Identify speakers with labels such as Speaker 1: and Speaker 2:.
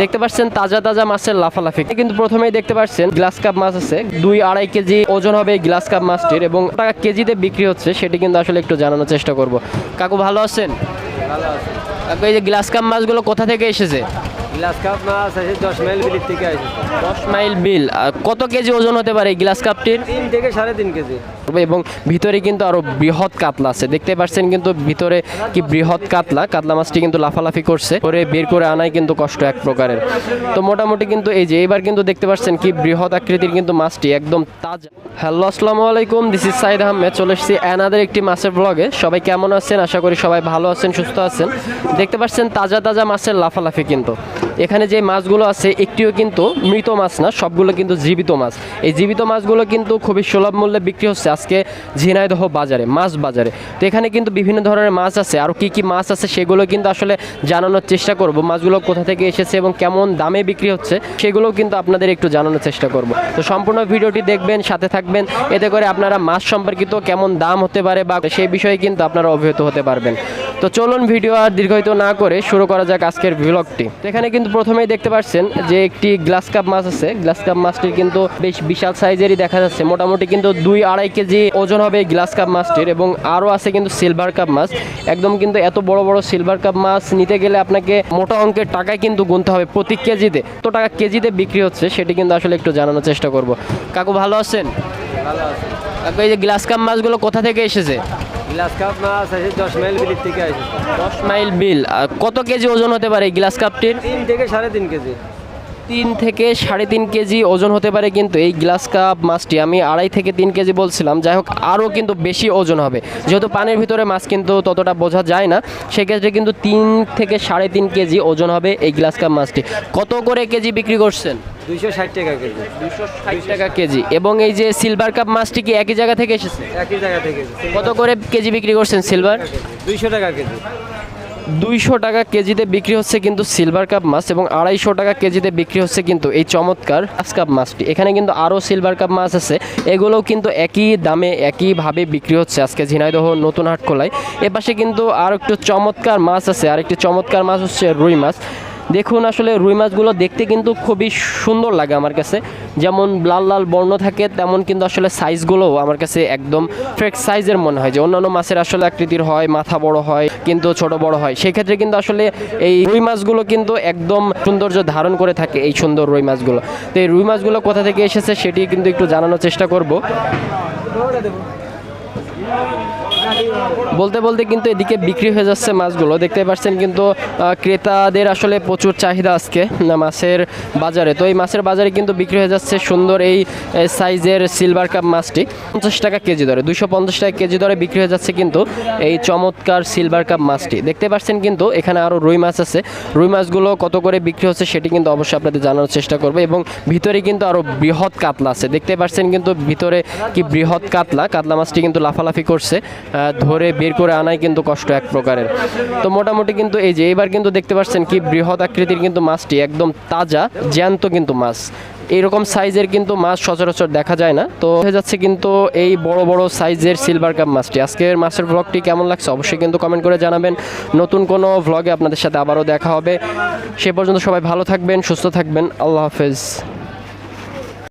Speaker 1: দেখতে পাচ্ছেন তাজা তাজা মাছের লাফালাফি। কিন্তু প্রথমেই দেখতে পাচ্ছেন গ্লাস কাপ মাছ আছে। দুই আড়াই কেজি ওজন হবে এই গ্লাস কাপ মাছটির এবং টাকা কেজিতে বিক্রি হচ্ছে সেটি কিন্তু আসলে একটু জানানোর চেষ্টা করব। কাকু ভালো আছেন?
Speaker 2: আছে।
Speaker 1: কাকু এই যে গ্লাস কাপ মাছগুলো কোথা থেকে এসেছে?
Speaker 2: গ্লাস কাপ মাছ আছে দশ মাইল বিলির থেকে আসে
Speaker 1: দশ মাইল বিল। আর কত কেজি ওজন হতে পারে এই গ্লাস কাপটির?
Speaker 2: তিন থেকে সাড়ে তিন কেজি।
Speaker 1: এবং ভিতরে কিন্তু আরও বৃহৎ কাতলা আছে। দেখতে পাচ্ছেন কিন্তু ভিতরে কি বৃহৎ কাতলা। কাতলা মাছটি কিন্তু লাফালাফি করছে। করে বের করে আনাই কিন্তু কষ্ট এক প্রকারের। তো মোটামুটি কিন্তু এই যে এবার কিন্তু দেখতে পাচ্ছেন কি বৃহৎ আকৃতির কিন্তু মাছটি একদম তাজা। হ্যালো, আসসালামু আলাইকুম। দিস ইজ সাইদ আহমেদ চলে এসেছি অ্যানাদের একটি মাছের ব্লগে সবাই কেমন আছেন? আশা করি সবাই ভালো আছেন, সুস্থ আছেন। দেখতে পাচ্ছেন তাজা তাজা মাছের লাফালাফি কিন্তু। এখানে যে মাছগুলো আছে, একটিও কিন্তু মৃত মাছ না, সবগুলো কিন্তু জীবিত মাছ। এই জীবিত মাছগুলো কিন্তু খুবই সুলভ মূল্যে বিক্রি হচ্ছে আজকে ঝিনাইদহ বাজারে, মাছ বাজারে। তো এখানে কিন্তু বিভিন্ন ধরনের মাছ আছে আর কি কি মাছ আছে সেগুলো কিন্তু আসলে জানানোর চেষ্টা করব। মাছগুলো কোথা থেকে এসেছে এবং কেমন দামে বিক্রি হচ্ছে সেগুলোও কিন্তু আপনাদের একটু জানানোর চেষ্টা করব। তো সম্পূর্ণ ভিডিওটি দেখবেন, সাথে থাকবেন, এতে করে আপনারা মাছ সম্পর্কিত কেমন দাম হতে পারে বা সেই বিষয়ে কিন্তু আপনারা অবহিত হতে পারবেন। তো চলুন ভিডিও আর দীর্ঘায়িত না করে শুরু করা যাক আজকের ভিলগটি তো এখানে কিন্তু প্রথমেই দেখতে পাচ্ছেন যে একটি গ্লাস কাপ মাছ আছে। গ্লাস কাপ মাছটির কিন্তু বেশ বিশাল সাইজেরই দেখা যাচ্ছে। মোটামুটি কিন্তু দুই আড়াই কেজি ওজন হবে এই গ্লাস কাপ মাছটির এবং আরও আছে কিন্তু সিলভার কাপ মাছ। একদম কিন্তু এত বড় বড় সিলভার কাপ মাছ নিতে গেলে আপনাকে মোটা অঙ্কের টাকায় কিন্তু গুনতে হবে প্রতি কেজিতে। তো টাকা কেজিতে বিক্রি হচ্ছে সেটি কিন্তু আসলে একটু জানানোর চেষ্টা করব। কাকু ভালো আছেন? কাকু এই যে গ্লাস কাপ মাছগুলো কোথা থেকে এসেছে?
Speaker 2: গ্লাস কাপ মাছ আছে দশ মাইল বিলির থেকে আসে।
Speaker 1: দশ মাইল বিল আর কত কেজি ওজন হতে পারে গ্লাস কাপটির?
Speaker 2: তিন থেকে সাড়ে তিন কেজি।
Speaker 1: তিন থেকে সাড়ে তিন কেজি ওজন হতে পারে কিন্তু এই গ্লাস কাপ মাছটি আমি আড়াই থেকে তিন কেজি বলছিলাম যাই হোক আরও কিন্তু বেশি ওজন হবে। যেহেতু পানির ভিতরে মাছ কিন্তু ততটা বোঝা যায় না সেক্ষেত্রে কিন্তু তিন থেকে সাড়ে তিন কেজি ওজন হবে এই গ্লাস কাপ মাছটি। কত করে কেজি বিক্রি করছেন?
Speaker 2: দুইশো ষাট টাকা কেজি।
Speaker 1: দুশো ষাট টাকা কেজি। এবং এই যে সিলভার কাপ মাছটি কি একই জায়গা থেকে এসেছে?
Speaker 2: একই জায়গা থেকে
Speaker 1: কত করে কেজি বিক্রি করছেন সিলভার?
Speaker 2: দুইশো টাকা কেজি।
Speaker 1: দুইশো টাকা কেজিতে বিক্রি হচ্ছে কিন্তু সিলভার কাপ মাছ এবং আড়াইশো টাকা কেজিতে বিক্রি হচ্ছে কিন্তু এই চমৎকার গ্লাস কাপ মাছটি। এখানে কিন্তু আরও সিলভার কাপ মাছ আছে। এগুলোও কিন্তু একই দামে একইভাবে বিক্রি হচ্ছে আজকে ঝিনাইদহ নতুন হাট খোলায় এপাশে কিন্তু আর একটু চমৎকার মাছ আছে। আর একটি চমৎকার মাছ হচ্ছে রুই মাছ। দেখুন, আসলে রুই মাছগুলো দেখতে কিন্তু খুবই সুন্দর লাগে আমার কাছে। যেমন লাল লাল বর্ণ থাকে, তেমন কিন্তু আসলে সাইজগুলোও আমার কাছে একদম ফ্রেক সাইজের মনে হয় যে অন্যান্য মাছের আসলে আকৃতির হয়, মাথা বড় হয়, কিন্তু ছোট বড় হয়। সেক্ষেত্রে কিন্তু আসলে এই রুই মাছগুলো কিন্তু একদম সৌন্দর্য ধারণ করে থাকে এই সুন্দর রুই মাছগুলো। তো এই রুই মাছগুলো কোথা থেকে এসেছে সেটি কিন্তু একটু জানানোর চেষ্টা করব। বলতে বলতে কিন্তু এদিকে বিক্রি হয়ে যাচ্ছে মাছগুলো। দেখতে পাচ্ছেন কিন্তু ক্রেতাদের আসলে প্রচুর চাহিদা আজকে মাছের বাজারে। তো এই মাছের বাজারে কিন্তু বিক্রি হয়ে যাচ্ছে সুন্দর এই সাইজের সিলভার কাপ মাছটি। পঞ্চাশ টাকা কেজি দরে দুশো পঞ্চাশ টাকা কেজি দরে বিক্রি হয়ে যাচ্ছে কিন্তু এই চমৎকার সিলভার কাপ মাছটি। দেখতে পাচ্ছেন কিন্তু, এখানে আরও রুই মাছ আছে। রুই মাছগুলো কত করে বিক্রি হচ্ছে সেটি কিন্তু অবশ্যই আপনাদের জানানোর চেষ্টা করব। এবং ভিতরে কিন্তু আরও বৃহৎ কাতলা আছে। দেখতে পাচ্ছেন কিন্তু ভিতরে কি বৃহৎ কাতলা। কাতলা মাছটি কিন্তু লাফালাফি করছে। ধরে বের করে আনাই কিন্তু কষ্ট এক প্রকারের। তো মোটামুটি কিন্তু এই যে এবার কিন্তু দেখতে পাচ্ছেন কি বৃহৎ আকৃতির কিন্তু মাছটি একদম তাজা, জ্যান্ত কিন্তু মাছ। এইরকম সাইজের কিন্তু মাছ সচরাচর দেখা যায় না। তো হয়ে যাচ্ছে কিন্তু এই বড় বড় সাইজের সিলভার কাপ মাছটি। আজকের মাছের ব্লগটি কেমন লাগছে অবশ্যই কিন্তু কমেন্ট করে জানাবেন। নতুন কোনো ভ্লগে আপনাদের সাথে আবারও দেখা হবে। সে পর্যন্ত সবাই ভালো থাকবেন, সুস্থ থাকবেন। আল্লাহ হাফেজ।